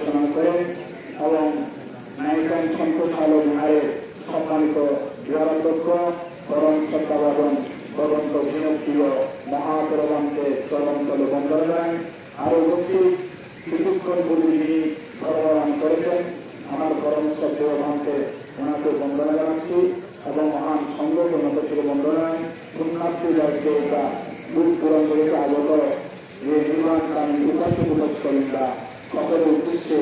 পরিবর্তন করেন এবং নাইকান সন্তোষালো বিহারের সম্মানিত বিহারাধ্যক্ষ পরম শ্রদ্ধাবাদন তদন্ত বিনপ্রিয় মহাপ্রবন্ধে তদন্তলে বন্দর জানান আরও উপস্থিত কিছুক্ষণ পূর্বে যিনি ধর্মদান করেছেন, আমার শ্রদ্ধেয় ভান্তে ওনাকে বন্দনা জানাচ্ছি এবং মহান সংগঠন থেকে বন্দনা পুণ্যার্থী রাজ্যে এটা দূর পূরণ করেছে আগত যে নির্মাণ কামী উপাসী পুরস্করিতা সকলের উদ্দেশ্যে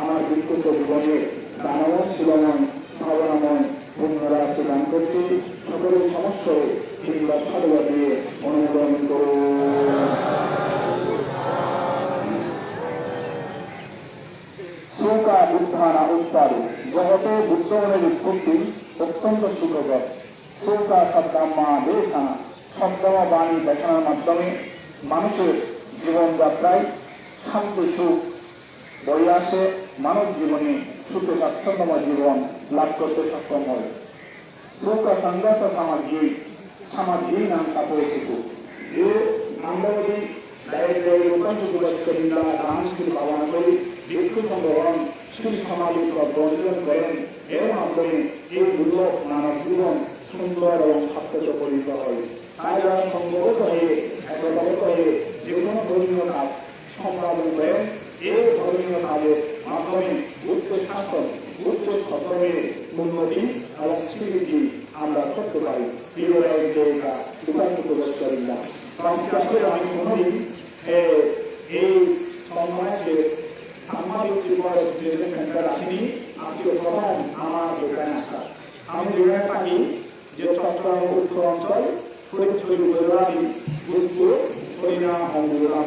আমার বিক্ষুব্ধ জীবনে দানবন শিবময় ভাবনাময় পুণ্যরাশি দান করছি। সকলের সমস্যায় কিংবা সর্ব দিয়ে অনুমোদন করুন। শোকা উত্থানা উত্তারু জগতে বুদ্ধগণের উৎপত্তি অত্যন্ত সুখকর। শোকা শব্দাম্মা দেশানা শব্দমা বাণী দেখানোর মাধ্যমে মানুষের জীবনযাত্রায় শান্তি, সুখ বই আসে মানব জীবনে সুখে স্বাচ্ছন্দ্যময় জীবন লাভ করতে সক্ষম হয়। শোকা সংঘাত সামাজিক সামাজিক নাম কাপড়েছিল যে আমরা যদি ডাইরেক্ট উপান্ত যুবকরা দানশীল ভাবনা করি ভিক্ষু সংগ্রহণ শ্রী সমাজের বর্জন করেন। এর মাধ্যমে এই দুর্লভ মানব জীবন সুন্দর এবং সার্থক পরিণত হয়। তাই যারা সংগত হয়ে একতাবত হয়ে যে কোনো ধর্মীয় কাজ সম্পাদন করেন এই ধর্মীয় কাজের মাধ্যমে উচ্চ শাসন উচ্চ সতমের উন্নতি এবং স্বীকৃতি আমরা করতে পারি। প্রিয় রাজ্যেরা উপান্ত পুরস্কারিতা আসলে আমি কোনোদিন এ, এই সমাজে সামাজিক জীবন সেন্টার আসেনি আজকে প্রথম আমার দোকানে আসা আমি দোকানে থাকি যে চট্টগ্রাম উত্তর অঞ্চল ফরিদপুর উপজেলার বুঝপুর হরিনাম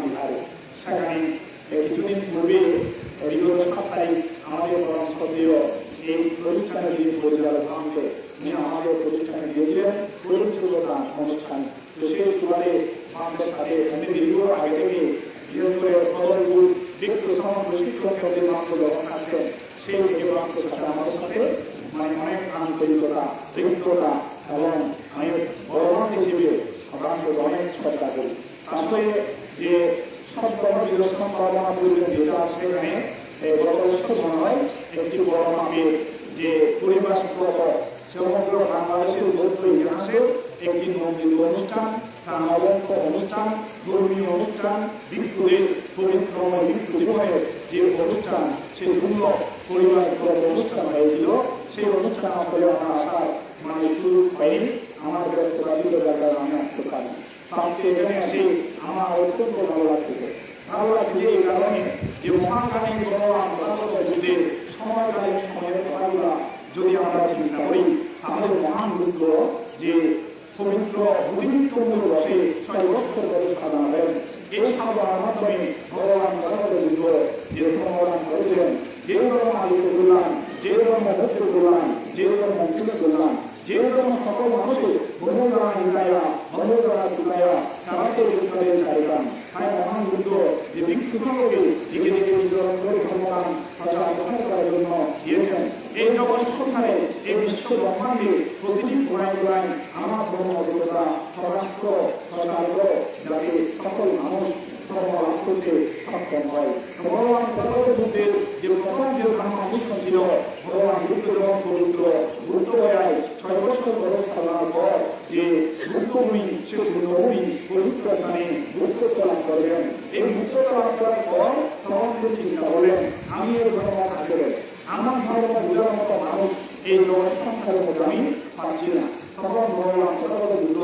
বিহারে। সেখানে কিছুদিন পূর্বে বিগত সপ্তাহে আমাদের পরম শ্রদ্ধেয় এই প্রতিষ্ঠানের যিনি পরিচালক ভাঙতে উনি আমাদের প্রতিষ্ঠানে গিয়েছিলেন পরিচ্ছন্নতা অনুষ্ঠান। তো সেই সুবাদে আমাদের সাথে এমনি দীর্ঘ আগে থেকে বিশেষ করে খবরগুলো ব্যক্তি সমগ্র শিক্ষক সাথে মাত্র যখন আসছেন সেই মাত্র সাথে আমাদের সাথে মানে অনেক আন্তরিকতা অভিজ্ঞতা এবং আমি বড় হিসেবে আমাকে অনেক শ্রদ্ধা করি। আসলে যে সব কর্মজীবন সম্পাদনা পরিবেশ যেটা আসলে এখানে এই গত বছর একটি বড় মাপের যে পরিবেশ সমগ্র বাংলাদেশের বৌদ্ধ ইতিহাসে একটি মন্দির অনুষ্ঠান অনুষ্ঠান, ধর্মীয় অনুষ্ঠান ভিক্ষু জীবনের যে অনুষ্ঠান, সেই পূর্ণ পরিবার অনুষ্ঠান হয়েছিল, সেই অনুষ্ঠান আসলে আমার আসার মানে হয়নি আমার ব্যস্ততা আমি আসতে পারি যে যদি আমরা চিন্তা করি তাহলে মহান বুদ্ধ যে পবিত্র যে ধর্ম আলোকে করলাম যে ধর্ম মুক্ত করলাম যে ধর্ম করলাম যে ধর্ম সকল মানুষের মনোদ্রা নিকায়া মনোদ্রা তুকায়া তারাকে উত্তরের চাইলাম তাই মহান বুদ্ধ যে ভিক্ষুকে দিকে দিকে বিতরণ করে ধর্মদান প্রচার প্রসার করার জন্য দিয়েছেন এই জগৎ সংসারে এই বিশ্ব ব্রহ্মাণ্ডে প্রতিটি গোড়ায় গোড়ায় আমার ধর্ম অভিজ্ঞতা স্বরাষ্ট্র সচারিত যাতে সকল মানুষ ধর্ম লাভ করতে সক্ষম হয় ভগবান ভগবত বুদ্ধের যে প্রথম যে ধর্ম অনুষ্ঠান ছিল ভগবান বুদ্ধ যখন পবিত্র বুদ্ধ হয়ে ছয় বছর বয়স সাধনার পর যে বুদ্ধভূমি সে বুদ্ধভূমি পবিত্র স্থানে বুদ্ধত্ব লাভ করবেন এই বুদ্ধত্ব লাভ করার পর তখন তিনি চিন্তা করলেন আমি এই ধর্ম থাকবেন আমার ধর্ম বোঝার মতো মানুষ এই জগৎ সংসারের মধ্যে আমি পাচ্ছি না তখন ভগবান ভগবত বুদ্ধ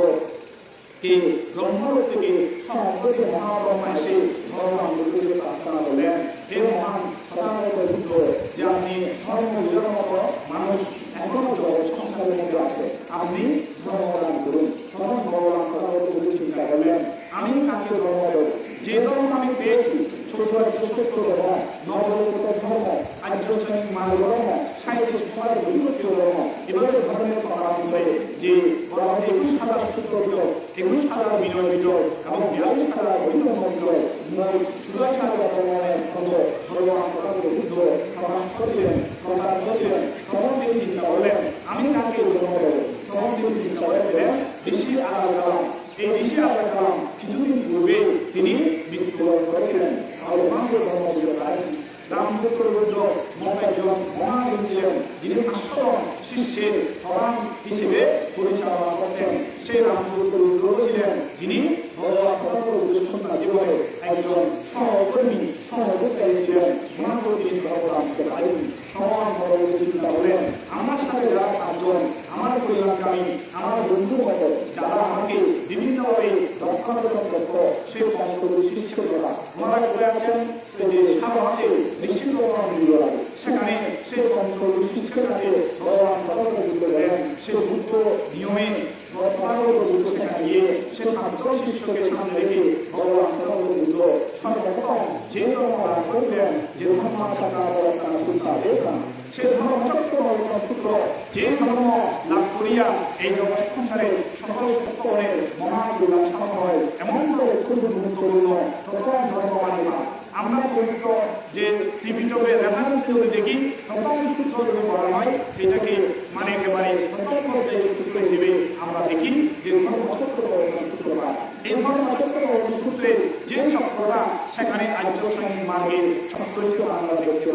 কে ব্রহ্মলোক থেকে সম্পর্কে মহাব্রহ্মা এসে ভগবান বুদ্ধকে প্রার্থনা করলেন হে মহান সদাগত বুদ্ধ যে আপনি ধর্ম বোঝার মতো মানুষ এখনও জগৎ সংসারের মধ্যে আছে আপনি ধর্মদান করুন তখন ভগবান সদাগত বুদ্ধ চিন্তা করলেন আমি কাকে ধর্ম দেব যে ধর্ম আমি পেয়েছি ছোট ছোট ধর্ম নবগত ধর্ম আর্য শ্রেণি মানব ধর্ম সাহিত্য সমাজের বিভক্ত ধর্ম এভাবে পরামর্শে যে বলা হয় একুশ হাজার সূত্র বিলোপ একুশ হাজার বিনয় বিলোপ এবং বিয়াল্লিশ হাজার বৈধর্ম বিলোপ নয় চুরাশি হাজার ধর্মের ধর্ম ভগবান সদাগত বুদ্ধ প্রকাশ করেছিলেন প্রকাশ করেছিলেন তখন তিনি চিন্তা করলেন আমি কাকে ধর্ম দেব তখন তিনি চিন্তা করেছিলেন ঋষি আলাল কালাম এই ঋষি আলাল কালাম কিছুদিন পূর্বে তিনি মৃত্যুবরণ করেছিলেন আর মানুষের ধর্ম বিলোপ আছেন সাধারণত নিশ্চিত বিদ্যালয় সেখানে পঞ্চ শিক্ষকের কাছে ভগবান সদস্য বুদ্ধ দেন সে বুদ্ধ নিয়মে পরবর্তী বুদ্ধ সেখানে গিয়ে সে ছাত্র শিষ্যকে সামনে রেখে ভগবান সদস্য বুদ্ধ সর্বপ্রথম যে ধর্ম লাভ করলেন যে ধর্ম থাকা অবস্থান শিক্ষা দেখলাম সে ধর্মচক্র সূত্র যে ধর্ম লাভ করিয়া এই জগৎ সংসারে সকল সত্যের মহাগুলা হয় এমন করে খুব গুরুত্বপূর্ণ প্রথম ধর্ম মানে না। আমরা পবিত্র যে ত্রিপিটকের রেফারেন্স করে দেখি প্রথম সূত্র বলা হয় এটাকে মানে একেবারে হিসেবে আমরা দেখি যে এই ধর্মচক্র সূত্রে যে চক্রটা সেখানে আর্য সঙ্গী মার্গে চক্রিত আমরা দেখতে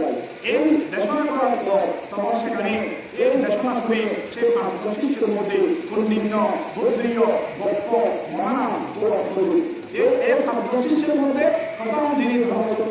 এই দেশনা করার পর তখন সেখানে এই দেশনা শুনে সে পাঁচ মধ্যে কুন্ডিন্য বৌদ্ধীয় বক্ষ, মহানাম শিষ্যের মধ্যে প্রথম যিনি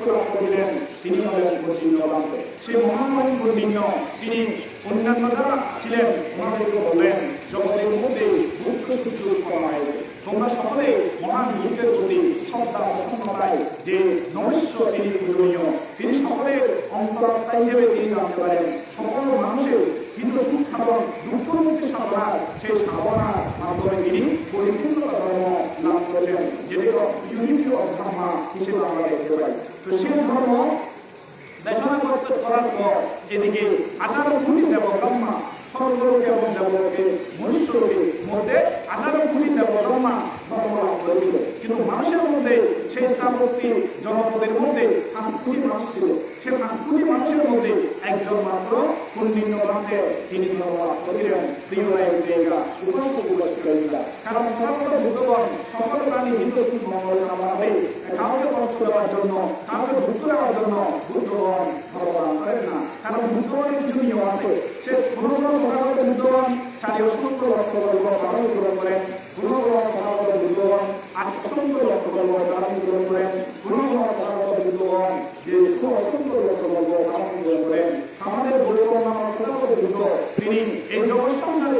লাভ করিলেন, তিনি হলেন বৈষ্ণবান্ত সেই মহামহিম কুন্ডিন্য তিনি অন্যান্য যারা ছিলেন ওনাদেরকে বললেন জগতের মধ্যে মুখ্য সূত্র কমায় তোমরা সকলে মহান লোকের প্রতি শ্রদ্ধা প্রসন্নতায় যে নমস্য তিনি পূজনীয় তিনি সকলের অন্তরাত্মা হিসেবে তিনি জানতে পারেন সকল মানুষের কিন্তু সুখ সাধন দুঃখ মুক্তি সাধনা সেই সাধনার মাধ্যমে তিনি পরিপূর্ণ যেটা ইউনিটি অফ ধর্মা হিসেবে আমরা দেখতে পাই তো সেই ধর্ম দেশনা করার পর এদিকে আঠারো কোটি দেব মধ্যে দেব কিন্তু মানুষের মধ্যে সেই স্থাপত্যি জনপদের মধ্যে মানুষ ছিল সে পাঁচ কোটি মানুষের মধ্যে একজন মাত্র কুন্ডিন্য গ্রন্থে তিনি ধর্ম লাভ করিলেন প্রিয় রায়ের জায়গা উপযুক্ত উপস্থিত কারণ সর্বত বুদ্ধগণ সকল প্রাণী হিন্দু মঙ্গল কামনা হয়ে কাউকে কষ্ট দেওয়ার জন্য কাউকে দুঃখ দেওয়ার জন্য বুদ্ধগণ ভগবান করেন না কারণ বুদ্ধগণের কিছু নিয়ম আছে সে গুরুগণ ভগবত বুদ্ধগণ চারি অসংখ্য লক্ষ গল্প পালন গ্রহণ করেন গুরুগণ ভগবত বুদ্ধগণ আট অসংখ্য লক্ষ গল্প পালন গ্রহণ করেন গুরুগণ ভগবত বুদ্ধগণ যে সু অসংখ্য লক্ষ গল্প পালন গ্রহণ করেন আমাদের গুরুগণ নামক ভগবত বুদ্ধ তিনি এই জগৎ সংসারে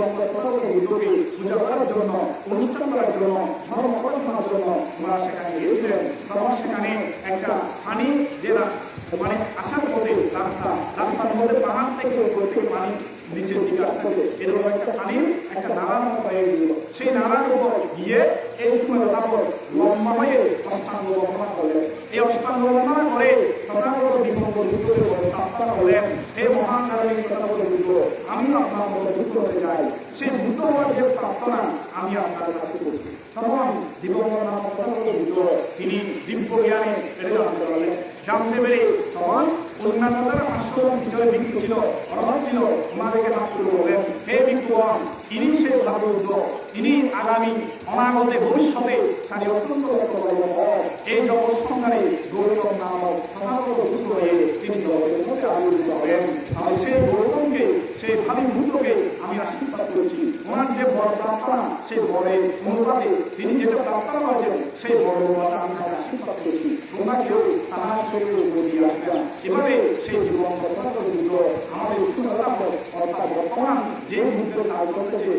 জীবনগণ পূজা জন্য, অনুষ্ঠান করার সেখানে সেখানে একটা পানি যে মানে আসার পথে রাস্তা, রাস্তার মধ্যে পাহাড় থেকে উপর একটা পানির একটা নালার সেই নালার উপর গিয়ে এই তারপর লম্বা হয়ে অষ্টাঙ্গ বর্ণনা এই অষ্টাঙ্গ বর্ণনা করে তথাগত করলেন। হে মহান কারণী তথাগত বুদ্ধ আমি আপনার মতো বুদ্ধ হতে চাই সেই বুদ্ধ হওয়ার যে প্রার্থনা আমি আপনার কাছে করছি। তখন দিবঙ্গর নামক তিনি দিব্য জ্ঞানে এটা জানতে জানতে পেরে তখন অন্যান্য যারা পাঁচশো ভিতরে ভিক্ষু ছিল অর্থাৎ ছিল ওনাদেরকে লাভ করে বলেন হে ভিক্ষুগণ ইনি সেই বুদ্ধ ইনি আগামী অনাগতে ভবিষ্যতে সারি লক্ষ এই জগৎ সংসারে গৌতম নামক তথাগত হয়ে তিনি জগতের মধ্যে আবির্ভূত হবেন আর সেই গৌতমকে সেই ভাবি বুদ্ধকে আমি আশীর্বাদ করেছি। ওনার যে বড় প্রার্থনা, সেই বড়ের অনুপাতে তিনি যেটা প্রার্থনা করেছেন, সেই বড় অনুপাতে আমি তাকে আশীর্বাদ করছি। তোমরা কেউ তাহার শরীরে গতি রাখবেন এভাবে সেই জীবন ঘটনা করে দিল আমাদের উৎসুকতা অর্থাৎ বর্তমান যে বুদ্ধের কাজ করতেছে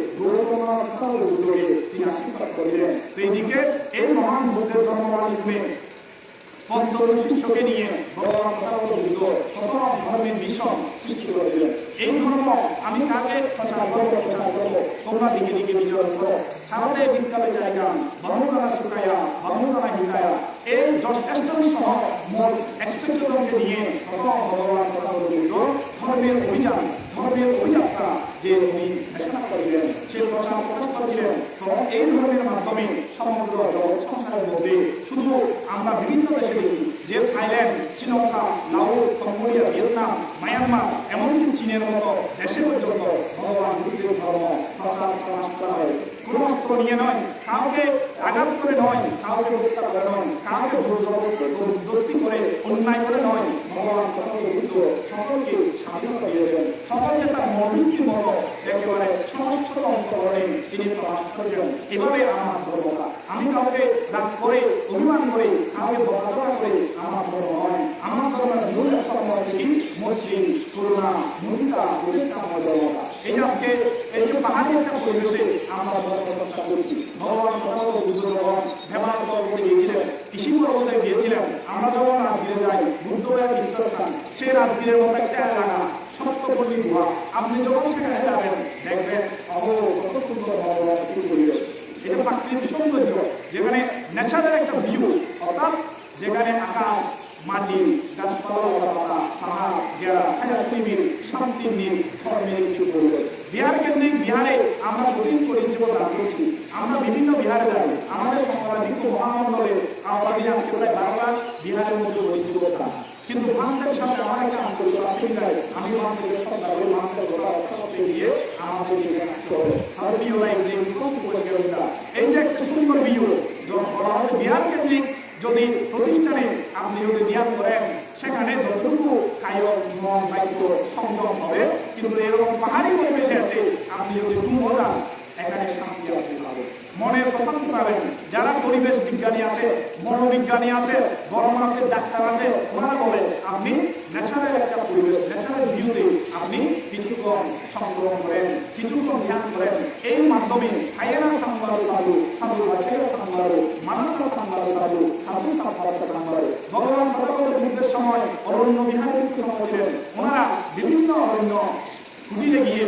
বুদ্ধকে তিনি আশীর্বাদ করিলেন। তো এইদিকে এই মহান বুদ্ধের শুনে পঞ্চদশ শিষ্যকে নিয়ে ভগবান প্রথম ধর্মের মিশন সৃষ্টি করেছিলেন। এই ধর্ম আমি কাকে প্রচার করব প্রচার করব তোমরা দিকে দিকে বিচরণ করো। সামনে বিদ্যালে জায়গা বাহুদানা সুকায়া বাহুদানা হিতায়া এই যষ্টেষ্টমী সহ মোট একশো জনকে নিয়ে ভগবান কথা বুদ্ধ ধর্মের অভিযান ধর্মের অভিযাত্রা যে উনি ঘোষণা করিলেন সেই প্রচার প্রচার করিলেন এবং এই ধরনের মাধ্যমে সমগ্র জগৎ সংসারের মধ্যে শুধু আমরা বিভিন্ন দেশে দেখি যে Thailand Sri Lanka Laos Cambodia Vietnam Myanmar এমনকি চীনের মতো দেশে পর্যন্ত ভগবান বুদ্ধের ধর্ম প্রচার করা হয় কোনো অস্ত্র নিয়ে নয়, কাউকে আঘাত করে নয়, কাউকে হত্যা করে নয়, কাউকে জবরদস্তি করে অন্যায় করে নয়। ভগবান সকলকে সকলকে স্বাধীনতা দিয়েছেন সকলকে তার মনোবৃত্তির মতো তিনি প্রমাণ করেছেন এভাবে আমার ধর্ম আমি কাউকে রাগ করে, অভিমান করে, কাউকে বকাধরা করে আমার ধর্ম নয়। আমার ধর্মের মূল স্তম্ভ হচ্ছে কি? মসজিদ করুণা মুদিতা প্রতিষ্ঠাময় ধর্মটা। আমরা যখন রাজগিরে যাই বুদ্ধগয়া তীর্থস্থান সেই রাজগিরের একটা আপনি যখন সেখানে দেখবেন অবো কত সুন্দর ভগবান এটা প্রাকৃতিক সৌন্দর্য, যেখানে ন্যাচারাল একটা ভিউ অর্থাৎ যেখানে আকাশ মাটি গাছপালা লতা পাহাড় গেরা ছায়া পৃথিবীর শান্তি নীল ধর্মের একটি পরিবেশ বিহার কেন্দ্রিক বিহারে আমরা প্রতিদিন করে জীবন লাভ করছি আমরা বিভিন্ন বিহারে যাই আমাদের সমাধিক মহামণ্ডলে আমাদের আজকে প্রায় বাংলা বিহারের রয়েছে কথা কিন্তু মানুষের সাথে আমার একটা আন্তরিকতা থেকে যায় আমি মানুষের সন্ধ্যা ওই মানুষের গোটা অর্থমতে গিয়ে আমাদের এখানে আসতে হবে। আমার বিয়ে যে বিকল্প পরিচালনা। এই যে একটা সুন্দর বিয়ে বলা হচ্ছে বিহার কেন্দ্রিক যদি প্রতিষ্ঠানে আপনি যদি নিয়াদ করেন, সেখানে যতটুকু কায় মন বাক্য সংযম হবে, কিন্তু এরকম পাহাড়ি পরিবেশে আছে, আপনি যদি ঘুমো যান এখানে শান্তি আপনি পাবেন মনের পাবেন যারা পরিবেশ বিজ্ঞানী আছে, মনোবিজ্ঞানী আছে বড় মাপের ডাক্তার আছে, ওনারা বলে আপনি ন্যাচারাল একটা পরিবেশ ন্যাচারাল ভিউতে আপনি কিছুক্ষণ সংগ্রহ করেন, কিছুক্ষণ ধ্যান করেন। এই মাধ্যমে হায়েরা সামলারো সাধু সাধু বাচেরা সামলারো মানসা সামলারো সাধু সাধু সামলারো সামলারো ভগবান ভগবত বুদ্ধের সময় অরণ্য বিহারের সময় ছিলেন। ওনারা বিভিন্ন অরণ্য কুটিরে গিয়ে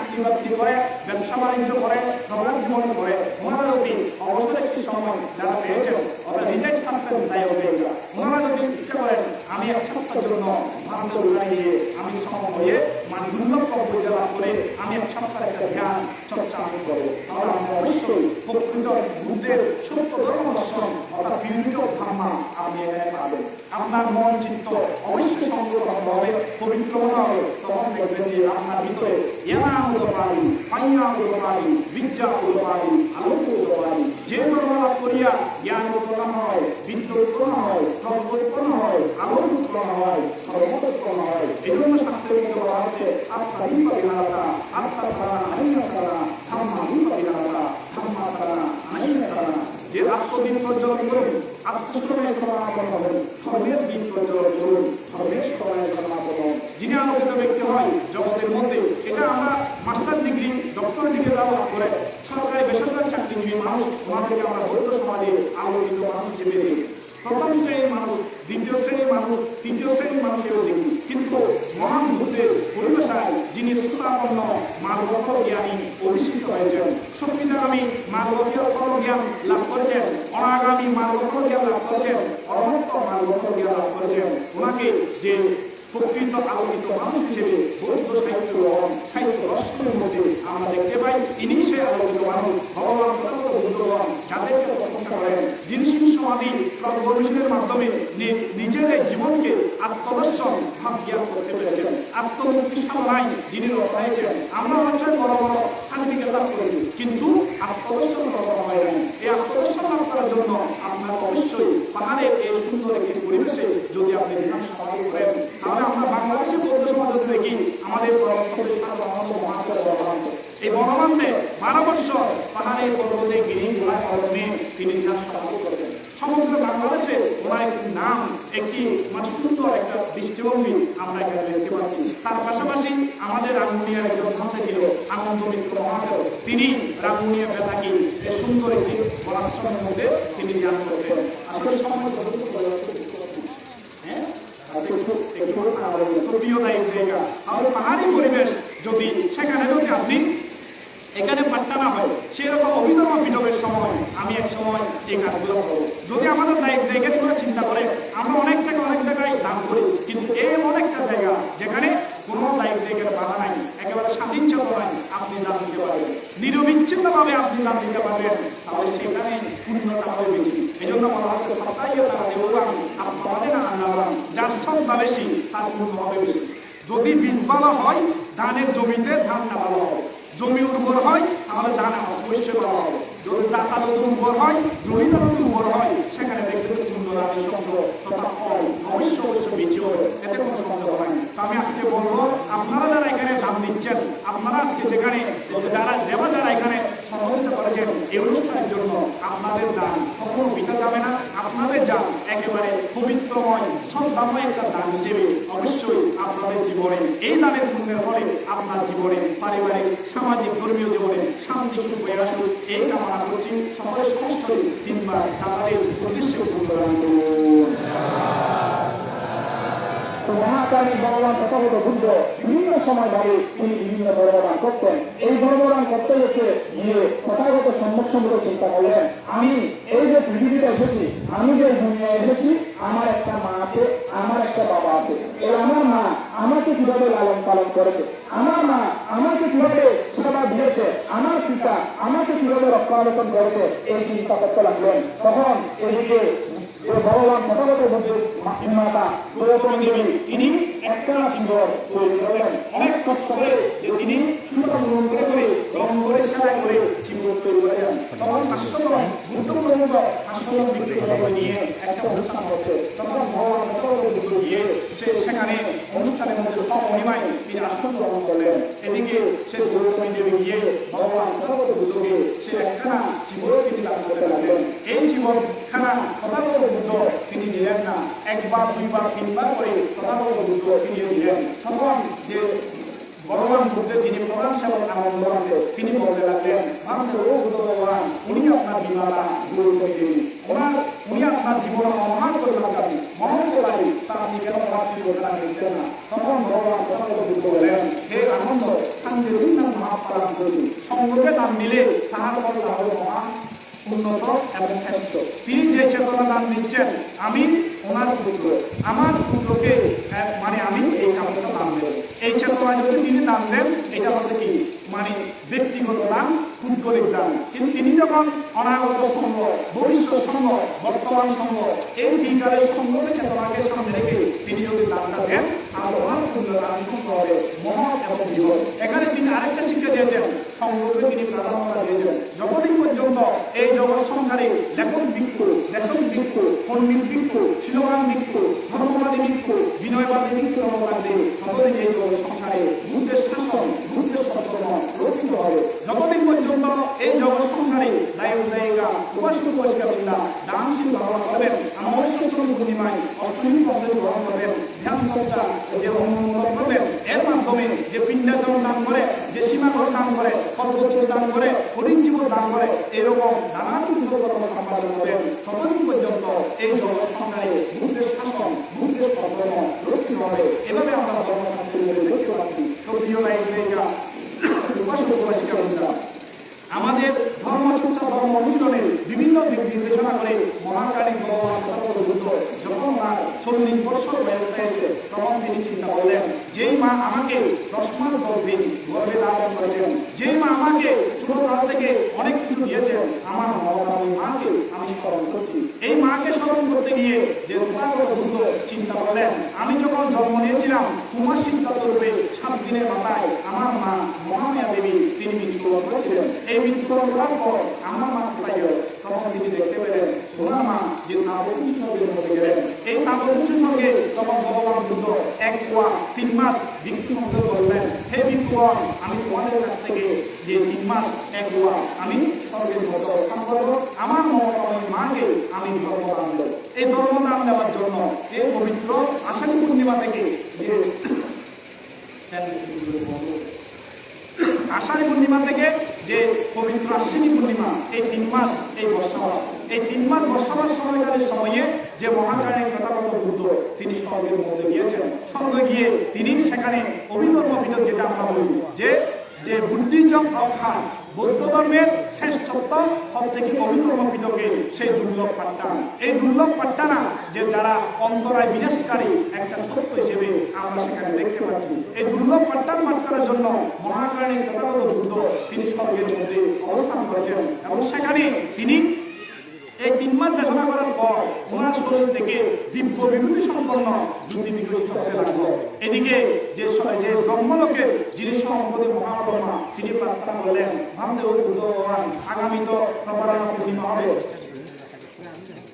বাকরি করে, ব্যবসা বাণিজ্য করে নগর জীবন করে ওনারা যদি একটি সময় যারা পেয়েছেন অর্থাৎ রিটায়ার্ড থাকতেন তাই হবে। ওনারা যদি ইচ্ছা করেন আমি এক সপ্তাহের জন্য ভারত নিয়ে আমি সম হয়ে মানে দুর্লভ লাভ করে আমি এক সপ্তাহ একটা ধ্যান, চর্চা আমি করব। তাহলে আমরা অবশ্যই প্রকৃত বুদ্ধের সত্য ধর্ম দর্শন অর্থাৎ অফ ধর্মা আপনি এখানে পাবেন আপনার মন চিত্ত অবশ্যই সংগ্রহ হবে পবিত্র হতে হবে তখন দেখবেন যে আপনার ভিতরে জ্ঞান হতে পারি পাইয়া হতে পারি বিদ্যা হতে পারি আলোক হতে পারি যে ধর্ম লাভ করিয়া জ্ঞান উৎপন্ন হয় বিদ্যা উৎপন্ন হয় তর্ক উৎপন্ন হয় আলোক উৎপন্ন হয় সর্বত উৎপন্ন হয় এই জন্য শাস্ত্রের মধ্যে বলা হচ্ছে আত্মা বিপা বিহারতা আত্মা সারা আইনা সারা ধর্মা বিপা বিহারতা ধর্মা সারা আইনা সারা আত্মদিন প্রজ্বলন করুন আত্মসময় সমাপন হবেন ধর্মের দিন প্রজ্বলন করুন ধর্মের সময় সমাপন যিনি আলোকিত ব্যক্তি হয়, জগতের মধ্যে, এটা আমরা মাস্টার ডিগ্রি, ডক্টর ডিগ্রি লাভ করে সরকারি বেসরকারি চাকরিজীবী মানুষ ওনাদেরকে আমরা বৌদ্ধ সমাজে আলোকিত মানুষ হিসেবে দেখি। প্রথম শ্রেণির মানুষ, দ্বিতীয় শ্রেণির মানুষ, তৃতীয় শ্রেণির মানুষকেও দেখি। কিন্তু মহান ভূতের পরিবেশায় যিনি সুতাপন্ন মানবত জ্ঞানী, অভিষিক্ত হয়েছেন শক্তিদাগামী মানবতীয় জ্ঞান লাভ করেছেন অনাগামী মানবত জ্ঞান লাভ করেছেন অনন্ত মানবত জ্ঞান লাভ করেছেন ওনাকে যে প্রকৃত আলোকিত মানুষ হিসেবে বৌদ্ধ সাহিত্য দর্শনের মধ্যে আমরা দেখতে পাই ইনি সে আলোকিত মানুষ ভগবান সর্ব বুদ্ধগণ যাদেরকে প্রশংসা করেন যিনি শিব সমাধি গবেষণের মাধ্যমে নিজের এই জীবনকে আত্মদর্শন ভাব জ্ঞান করতে পেরেছেন আত্মমুক্তি সাধনায় যিনি রয়েছেন আমরা হচ্ছে বড় বড় সার্টিফিকেট লাভ করি কিন্তু আত্মদর্শন কখনো হয় না। এই আত্মদর্শন লাভ করার জন্য আপনার অবশ্যই পাহাড়ের এই সুন্দর একটি পরিবেশে যদি আপনি ধ্যান সমাধি করেন তাহলে আমরা বাংলাদেশে বৌদ্ধ সমাজ দেখি আমাদের এই বর্তমান্তে বারো বৎসর পাহাড়ের পর্বতে গিরি গোলায় কলমে তিনি ধ্যান সমাধি করতেন সমগ্র বাংলাদেশে একটি নাম একটি মানে সুন্দর একটা দৃষ্টিভঙ্গি আমরা এখানে দেখতে পাচ্ছি। তার পাশাপাশি আমাদের রাঙ্গুনিয়ার একজন ভাষা ছিল আনন্দ মিত্র মহাশয়। তিনি রাঙ্গুনিয়া বেতাকি সুন্দর একটি বনাশ্রমের মধ্যে তিনি ধ্যান করতেন আসলে সময় হ্যাঁ? পাহাড়ি পরিবেশ যদি সেখানে যদি আপনি এখানে পাট্টা না হয়, সেরকম অভিনব বিনবের সময় আমি এক সময় এই কাজগুলো করব। যদি আমাদের জায়গায় করে চিন্তা করে, আমরা অনেক জায়গায় অনেক জায়গায় দান করি, কিন্তু এমন একটা জায়গা যেখানে কোনো দায়িত্ব জায়গার বাধা নাই, একেবারে স্বাধীন চেতনায় আপনি দান দিতে পারবেন। নিরবিচ্ছিন্নভাবে আপনি দান দিতে পারবেন, তাহলে সেখানে পূর্ণতা হবে বেশি। এই জন্য বলা হচ্ছে সপ্তাহে তারা দেবগান আপনাদের আন্নাবান যার শ্রদ্ধা বেশি, তার পূর্ণ হবে বেশি। যদি বীজ ভালো হয়, ধানের জমিতে ধান না ভালো হবে। জমি উর্বর হয়, তাহলে ধান অবশ্যই ভালো হবে। যদি দাতা নতুন বর হয় জমিটা নতুন বর হয় সেখানে দেখতে সুন্দর আমি চন্দ্র তথা ফল অবশ্য অবশ্য বেঁচে হবে এতে কোনো সন্দেহ নাই তো আমি আজকে বলব আপনারা যারা এখানে ধান দিচ্ছেন আপনারা আজকে যেখানে যারা যেবা যারা এখানে সহযোগিতা করেছেন এই অনুষ্ঠানের জন্য আপনাদের দান কখনো বিটা যাবে না আপনাদের দান একেবারে সন্তানময় একটা দান হিসেবে অবশ্যই আপনাদের জীবনে এই দানের পুণ্যের ফলে আপনার জীবনে পারিবারিক সামাজিক ধর্মীয় জীবনে শান্তি সুখ হয়ে আসুক এই কামনা করছি সকলের সমস্ত তিনবার তাদের উদ্দেশ্য পূর্ণ তো মহাকালী ভগবান তথাগত বুদ্ধ বিভিন্ন সময় ভাবে তিনি বিভিন্ন ধর্মদান করতেন। এই ধর্মদান করতে গেছে গিয়ে তথাগত সম্মুখ সম্মুখ চিন্তা করলেন, আমি এই যে পৃথিবীতে এসেছি, আমি যে দুনিয়ায় এসেছি, আমার একটা মা আছে, আমার একটা বাবা আছে। এই আমার মা আমাকে কীভাবে লালন পালন করেছে? আমার মা আমাকে কীভাবে সেবা দিয়েছে? আমার পিতা আমাকে কীভাবে রক্ষণাবেক্ষণ করেছে? এই চিন্তা করতে লাগলেন। তখন এদিকে যে ভগবান তথাগত বুদ্ধের মাতা গৌতমী দেবী তিনি সুন্দর তৈরি করলেন। অনেক কষ্ট তিনি সুন্দর গ্রহণ করে করে করে সেবা করে করেন তখন হাস্যকর গুরুত্বপূর্ণ হাস্যকর বিক্রেতা নিয়ে একটা অনুষ্ঠান হচ্ছে তখন ভগবান বুদ্ধ গিয়ে সেখানে অনুষ্ঠানের মধ্যে সব মহিমায় তিনি আসন করলেন। এদিকে সে গৌতমী দেবী গিয়ে ভগবান বুদ্ধকে সে একখানা জীবন তিনি দান করতে লাগলেন। এই জীবন খানা তথাগত বুদ্ধ তিনি নিলেন না। একবার, দুইবার, তিনবার করে তথাগত বুদ্ধ তিনি নিলেন তখন যে ভগবান বুদ্ধের যিনি প্রধান সেবক আনন্দ তিনি বলতে লাগলেন ভাবছে ও বুদ্ধ ভগবান, উনি আপনার বিমাতা গুরু দেবী। ওনার, উনি আপনার জীবন মহান কল্যাণকারী মহৎকারী তা আপনি কেন জীবন দান দিচ্ছেন না। তখন ভগবান প্রসঙ্গ বুদ্ধ বলেন হে আনন্দ শান্তি নাম মহাপ্রাণ করি সঙ্গকে দান দিলে, তাহার ফল হবে মহান উন্নত এবং শ্রেষ্ঠ তিনি যে চেতনা দান দিচ্ছেন, আমি ওনার পুত্র। আমার পুত্রকে মানে আমি এই কামটা দান দেব। এই চেতনা যদি তিনি দান দেন, এটা হচ্ছে কি? মানে ব্যক্তিগত দান পুদ্গলিক দান। কিন্তু তিনি যখন অনাগত সঙ্গ, ভবিষ্যৎ সঙ্গ, বর্তমান সঙ্গ, এই বিকারের সঙ্গকে, চেতনাকে সামনে রেখে তিনি যদি দানটা দেন, তাহলে ওনার পুণ্য দান হবে মহৎ এবং জীবন এখানে তিনি আরেকটা শিক্ষা দিয়েছেন। সঙ্গকে তিনি যতদিন পর্যন্ত এই জগৎ সংসারে লেখক ভিক্ষু দেশক ভিক্ষু পণ্ডিত ভিক্ষু শিলবান ভিক্ষু ধর্মবাদী ভিক্ষু বিনয়বাদী ভিক্ষু ধর্মবাদী ততদিন এই জগৎ সংসারে বুদ্ধের শাসন বুদ্ধের সত্তম রক্ষিত হবে যতদিন পর্যন্ত এই জগৎ সংসারে দায় জায়গা উপাসক উপাসিকা দানশীল ধারণ করবেন অমাবস্য শ্রমিক পূর্ণিমায় অষ্টমী পঞ্চমী গ্রহণ করবেন ধ্যান চর্চা যে অনুমোদন করবেন এর মাধ্যমে যে পিণ্ডাচরণ দান করে যে সীমাঘর দান করে সর্বোচ্চ দান করে হরিণ জীবন দান করে, এরকম নানান কর্ম সম্পাদন করেন ততদিন পর্যন্ত এই জগৎ সংসারে বুদ্ধের শাসন বুদ্ধের সর্বম রক্ষিত হবে এভাবে আমরা ধর্মশাস্ত্রের মধ্যে দেখতে পাচ্ছি সক্রিয় লাইফ জায়গা উপাসক উপাসিকা বৃন্দা আমাদের ধর্ম চর্চা ধর্ম অনুশীলনে বিভিন্ন দিক নির্দেশনা করে মহাকালী ভগবান তথাগত বুদ্ধ চল্লিশ বছর বয়স হয়েছে তখন তিনি চিন্তা করলেন, যেই মা আমাকে দশ গর্ভে গর্ভে ধারণ করেছেন, যেই মা আমাকে ছোটকাল থেকে অনেক কিছু দিয়েছেন, আমার মহাকালী মাকে আমি স্মরণ করছি। এই মাকে স্মরণ করতে গিয়ে যে বুদ্ধ চিন্তা করলেন, আমি যখন জন্ম নিয়েছিলাম, তোমার সিদ্ধান্ত রূপে সাত দিনের মাথায় আমার মা মহামায়া দেবী তিনি মৃত্যুবরণ করেছিলেন। এই মৃত্যুবরণ করার পর আমার মা কোথায় গেল তখন তিনি দেখতে পেলেন, সোনা মা যে তাপসীর সঙ্গে গেলেন। এই তাপসীর সঙ্গে তখন ভগবান বুদ্ধ এক কুয়া তিন মাস ভিক্ষু করলেন হে ভিক্ষুগণ আমি তোমাদের কাছ থেকে যে তিন মাস এক কুয়া আমি স্বর্গের মতো অর্পণ করব আমার মহামায়া মাকে আমি ধর্মদান দেব। এই ধর্মদান দেওয়ার জন্য এই পবিত্র আষাঢ়ী পূর্ণিমা থেকে আষাঢ়ী পূর্ণিমা থেকে যে পবিত্র আশ্বিনী পূর্ণিমা, এই তিন মাস, এই বর্ষাবাস এই তিন মাস বর্ষাবাস সময়কালের সময়ে যে মহাকারী কথাগত বুদ্ধ, তিনি স্বর্গের মধ্যে গিয়েছেন। স্বর্গে গিয়ে তিনি সেখানে অভিধর্ম ভিতর যেটা আমরা বলি, যে যে বুদ্ধিজম রক্ষা বৌদ্ধ ধর্মের শ্রেষ্ঠত্ব হচ্ছে কি অভিধর্ম পিঠকে সেই দুর্লভ পাট্টান এই দুর্লভ পাট্টানা যে যারা অন্তরায় বিনাশকারী, একটা সত্য হিসেবে আমরা সেখানে দেখতে পাচ্ছি। এই দুর্লভ পাট্টান পাঠ করার জন্য মহাকারী তথাগত বুদ্ধ তিনি স্বর্গের মধ্যে অবস্থান করেছেন এবং সেখানে তিনি মাস দেশনা করার পর ওনার শরীর থেকে দিব্য বিভূতি সম্পন্ন জ্যোতি বিকশিত হতে লাগল। এদিকে যে যে ব্রহ্মলোকের যিনি সম্পদে মহাব্রহ্মা তিনি প্রার্থনা করলেন ওই ভগবান, আগামী তো পূর্ণিমা হবে।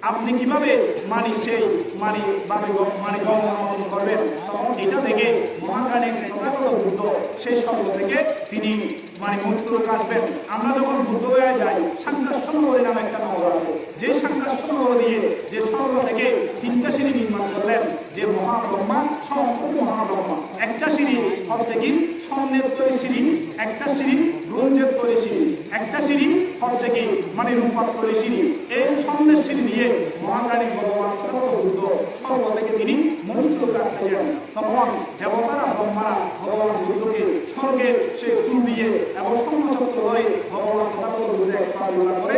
আপনি কীভাবে মানি সেই মানি গ- মানি গমন করবেন? তখন এটা থেকে মহাকালীর তথাগত বুদ্ধ, সেই শব্দ থেকে তিনি মানে মৃত্যু আসবেন। আমরা যখন বুদ্ধ হয়ে যাই সাংঘাসন করে নামে একটা নগর আছে। যে সাংঘাসন দিয়ে যে স্বর্গ থেকে তিনটা সিঁড়ি নির্মাণ করলেন, যে মহাব্রহ্মা, সম্পূর্ণ মহাব্রহ্মা। একটা সিঁড়ি হচ্ছে কি? স্বর্ণের তৈরি সিঁড়ি একটা সিঁড়ি ব্রোঞ্জের তৈরি সিঁড়ি একটা সিঁড়ি হচ্ছে কি? মানে রূপার তৈরি সিঁড়ি এই স্বর্ণের সিঁড়ি দিয়ে মহাকালী ভগবান তত্ত্ব বুদ্ধ স্বর্গ থেকে তিনি মনুষ্য আসতে যান তখন দেবতারা, ব্রহ্মারা ভগবান বুদ্ধকে স্বর্গের সেই ফুল দিয়ে এবং স্বর্ণচক্র ধরে ভগবান তথাগত বুদ্ধ একবার করে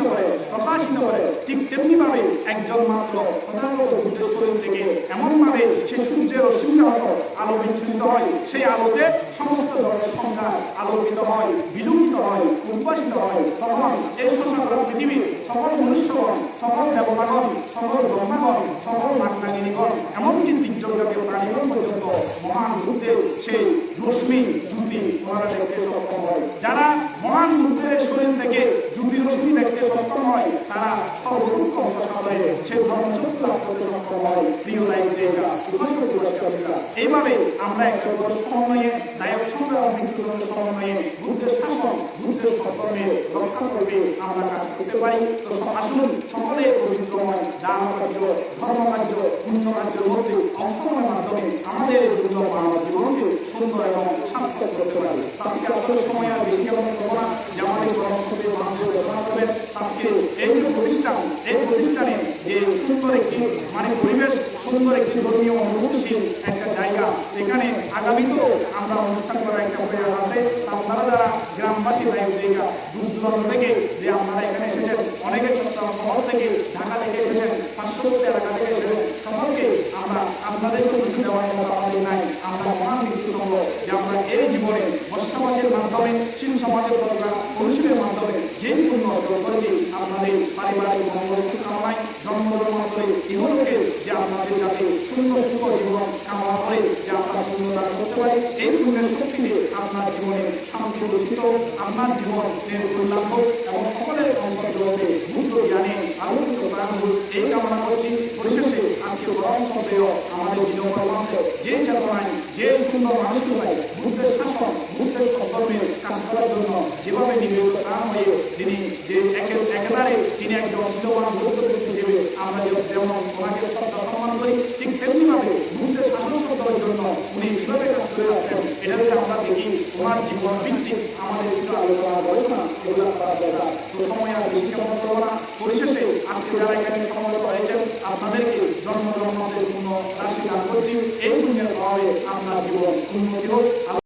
করে, প্রকাশিত করে। ঠিক তেমনি ভাবে একজন মাত্র তথাগত বুদ্ধের থেকে এমন ভাবে সে সূর্যের রশ্মিটা আলো বিচ্ছুরিত হয়, সেই আলোতে সমস্ত জগৎ সংসার আলোকিত হয়, বিলুপ্ত হয়, উদ্ভাসিত হয়। তখন এই সংসার পৃথিবীর সকল মনুষ্যগণ, সকল দেবতাগণ, সকল ব্রহ্মাগণ, সকল নাগনাগিনীগণ এমনকি দিগ্জগতের প্রাণীগণ পর্যন্ত মহান বুদ্ধের সেই যারা মহান বুদ্ধের শরীর থেকে জ্যোতি রশ্মি দেখতে সক্ষম হয়, তারা এইভাবে আমরা একটা সমন্বয়ে, দায়ক সংগ্রাম সমন্বয়ে বুদ্ধের শাসন বুদ্ধের সত্তমে রক্ষা করবে আমরা কাজ করতে পারি। আসুন সকলে পবিত্রময় দান কার্য ধর্ম কার্য পুণ্য কার্যের মধ্যে অংশগ্রহণের মাধ্যমে আমাদের এই সুন্দর এবং সার্থক করতে পারি আজকে আসলে সময় আর বেশি না যে আমাদের কর্মসূচি মানুষের ঘোষণা করবেন আজকে এই প্রতিষ্ঠান এই প্রতিষ্ঠানে যে সুন্দর একটি মানে পরিবেশ সুন্দর একটি ধর্মীয় অনুভূতিশীল একটা জায়গা এখানে আগামীতেও আমরা অনুষ্ঠান করার একটা প্রয়াস আছে আপনারা যারা গ্রামবাসী ভাই জায়গা দূর দূরান্ত থেকে যে আপনারা এখানে এসেছেন, অনেকে চট্টগ্রাম শহর থেকে ঢাকা থেকে এসেছেন, পার্শ্ববর্তী এলাকা থেকে এসেছেন কোনো কিছু দেওয়ার মতো আমাদের নাই। আমরা মহান মৃত্যু সঙ্গ যে আমরা এই জীবনে বর্ষাবাসের মাধ্যমে শিল সমাজের প্রোগ্রাম অনুষ্ঠানের মাধ্যমে যে পূর্ণ অর্জন করেছি, আপনাদের পারিবারিক মঙ্গল কামনায় জন্মগ্রহণ করে ইহলোকে যে আপনাদের যাতে সুন্দর সুখ জীবন কামনা করে আমরা করতে এই পুণ্যের শক্তিতে আপনার জীবনে শান্তি প্রতিষ্ঠিত আপনার জীবনের কল্যাণ হোক এবং সকলের অন্তর্গতে বুদ্ধ জ্ঞানে আলোকিত প্রাণ হোক এই কামনা করছি। পরিশেষে আজকে পরম সন্দেহ আমাদের জীবন কর্মান্ত যে চেতনায় যে সুন্দর মানুষগুলাই বুদ্ধের শাসন, বুদ্ধের সন্তানের কাজ করার জন্য যেভাবে নিবেদিত প্রাণ হয়ে তিনি যে একে- একেবারে তিনি একজন শিলবান বৌদ্ধ হিসেবে আমরা যেমন ওনাকে শ্রদ্ধা সম্মান করি, ঠিক তেমনি ভাবে বুদ্ধের শাসন সত্তার জন্য উনি কীভাবে কাজ করে আসছেন, এটা যদি আমরা দেখি, ওনার জীবন ভিত্তিক আমাদের কিছু আলোচনা গবেষণা এগুলো করা দরকার তো সময় আর বেশি কেমন করব না। পরিশেষে আজকে যারা এখানে সমবেত হয়েছেন আপনাদেরকে জন্ম পূর্ণ রাশি দান করছি। এই পুণ্যের প্রভাবে আপনার জীবন উন্নতি হোক।